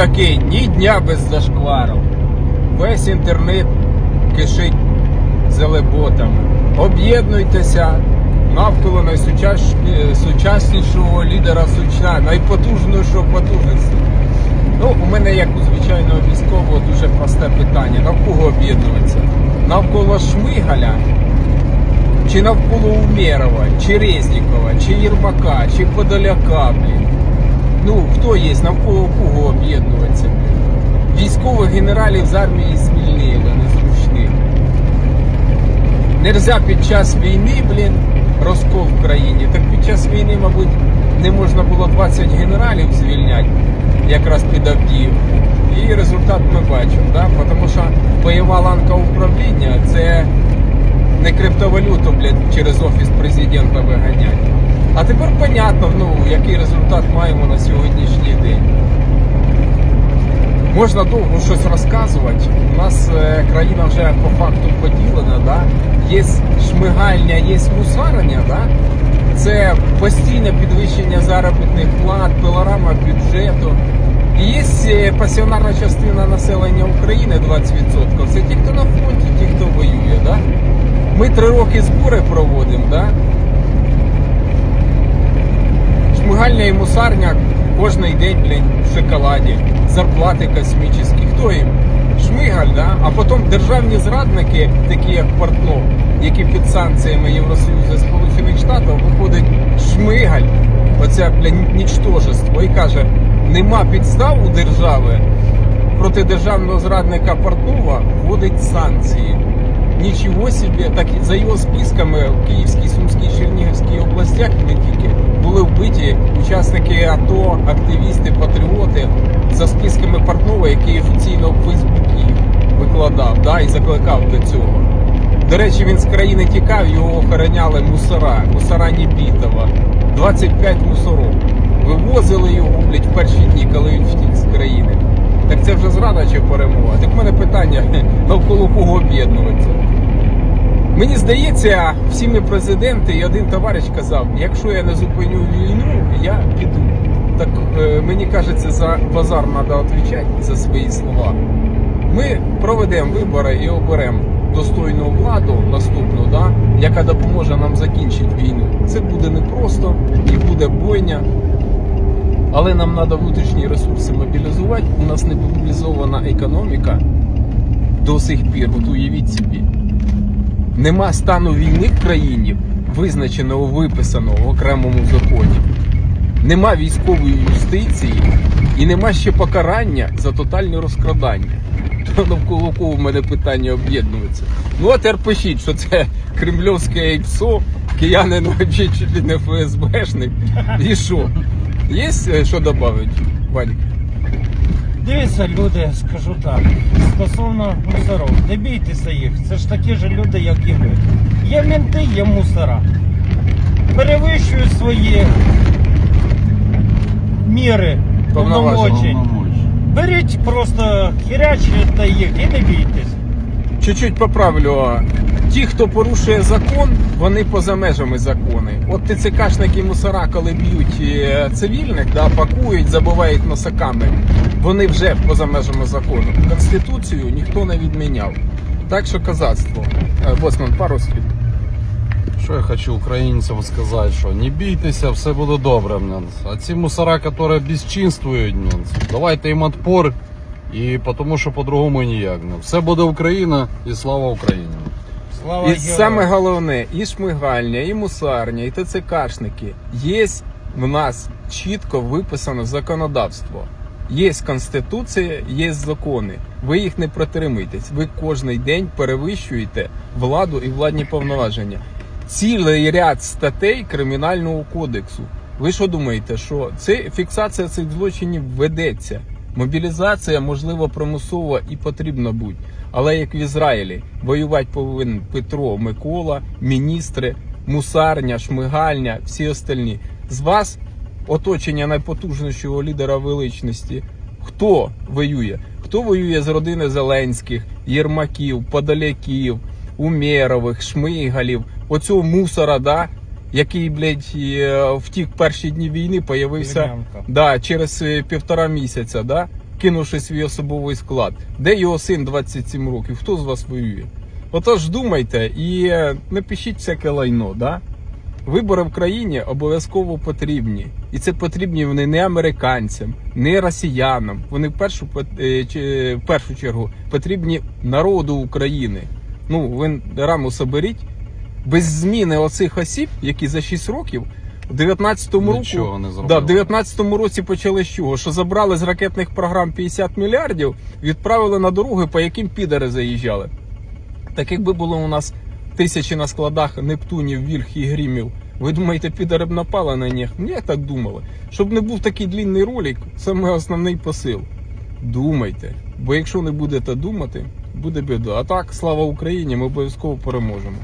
такий ні дня без зашквару. Весь інтернет кишить зелеботами. Об'єднуйтеся навколо найсучаснішого лідера сучна, найпотужнішого потужності. Ну, у мене, як у звичайного військового, дуже просте питання. Навкого об'єднуватися? Навколо Шмигаля, чи навколо Умєрова, чи Резнікова, чи Єрмака, чи Подоляка, блін. Ну, хто є, навколо кого об'єднуватися? Військових генералів з армії звільнили, незручних. Нельзя під час війни, блін, розкол в країні. Так під час війни, мабуть, не можна було 20 генералів звільняти, якраз під Авдіївку. І результат ми бачимо, да? тому що бойова ланка управління це не криптовалюту, блядь, через офіс президента виганять. А тепер понятно, ну, який результат маємо на сьогоднішній день. Можна довго щось розказувати. У нас е, країна вже по факту поділена, да? є шмигальня, є мусарення, да? це постійне підвищення заробітних плат, пилорама бюджету. І є е, пасіонарна частина населення України 20%. Це ті, хто на фронті, ті, хто воює. Да? Ми три роки збори проводимо. Да? Шмигальня і мусарня кожний день, блін, в шоколаді. Зарплати космічні. Хто їм? Шмигаль, да? а потім державні зрадники, такі як Портнов, які під санкціями Євросоюзу і Сполучених Штатів, виходить Шмигаль, оце блін, нічтожество, і каже, нема підстав у держави проти державного зрадника Портнова вводить санкції. Нічого собі, так і за його списками в Київській, Сумській, Чернігівській областях тільки були вбиті учасники АТО, активісти, патріоти за списками Портнова, який офіційно в Фейсбуці викладав да, і закликав до цього. До речі, він з країни тікав, його охороняли мусора, мусора Нібітова. 25 мусоров. Вивозили його, блядь, в перші дні, коли він втік з країни. Так це вже зрада чи перемога? Так в мене питання, навколо кого об'єднуватися. Мені здається, всі ми президенти, і один товариш казав, якщо я не зупиню війну, я піду. Так е, мені кажеться, за базар треба відповідати за свої слова. Ми проведемо вибори і оберемо достойну владу наступну, да, яка допоможе нам закінчити війну. Це буде непросто і буде бойня. Але нам треба внутрішні ресурси мобілізувати. У нас не мобілізована економіка до сих пір. От уявіть собі. Нема стану війни в країні, визначеного, виписаного в окремому законі. Нема військової юстиції і нема ще покарання за тотальне розкрадання. То навколо кого в мене питання об'єднується. Ну а тепер пишіть, що це кремльовське яйцо, киянин взагалі чуть не ФСБшник. І що? Є е, що додати, Валік? Дивіться, люди, скажу так, стосовно мусоров, не бійтеся їх, це ж такі ж люди, як і ви. Є менти, є мусора. Перевищують свої міри Повноважень. Беріть просто хірячите їх і не бійтесь. Чуть-чуть поправлю. Ті, хто порушує закон, вони поза межами закону. От ТЦКшники мусора, коли б'ють е, цивільних, да, пакують, забувають носаками, вони вже поза межами закону. Конституцію ніхто не відміняв. Так що козацтво. Е, Босман, пару слів. Що я хочу українцям сказати, що не бійтеся, все буде добре. А ці мусора, які безчинствують, давайте їм отпор, і тому що по-другому ніяк. Все буде Україна і слава Україні. Слава І героям. саме головне, і шмигальня, і мусарня, і ТЦКшники. Є в нас чітко виписано законодавство. Є конституція, є закони. Ви їх не протримуєтесь. Ви кожен день перевищуєте владу і владні повноваження. Цілий ряд статей кримінального кодексу. Ви що думаєте, що це фіксація цих злочинів ведеться? Мобілізація можливо примусова і потрібна бути. Але як в Ізраїлі, воювати повинен Петро, Микола, міністри, мусарня, шмигальня, всі остальні. З вас оточення найпотужнішого лідера величності. Хто воює? Хто воює з родини Зеленських, Єрмаків, Подоляків, Умєрових, Шмигалів, оцього мусора, да, який, блядь, е, втік перші дні війни, появився да, через е, півтора місяця, да? кинувши свій особовий склад. Де його син 27 років? Хто з вас воює? Отож думайте і не пишіть всяке лайно, да? Вибори в країні обов'язково потрібні. І це потрібні вони не американцям, не росіянам. Вони в першу, е, в першу чергу потрібні народу України. Ну, ви раму соберіть. Без зміни оцих осіб, які за 6 років, в 19-му Нічого року, не да, в 19-му році почали з чого? Що забрали з ракетних програм 50 мільярдів, відправили на дороги, по яким підари заїжджали. Так якби було у нас тисячі на складах Нептунів, Вільх і Грімів, ви думаєте, підари б напали на них? Ні, так думали. Щоб не був такий длінний ролик, саме основний посил. Думайте. Бо якщо не будете думати, буде біда. А так, слава Україні, ми обов'язково переможемо.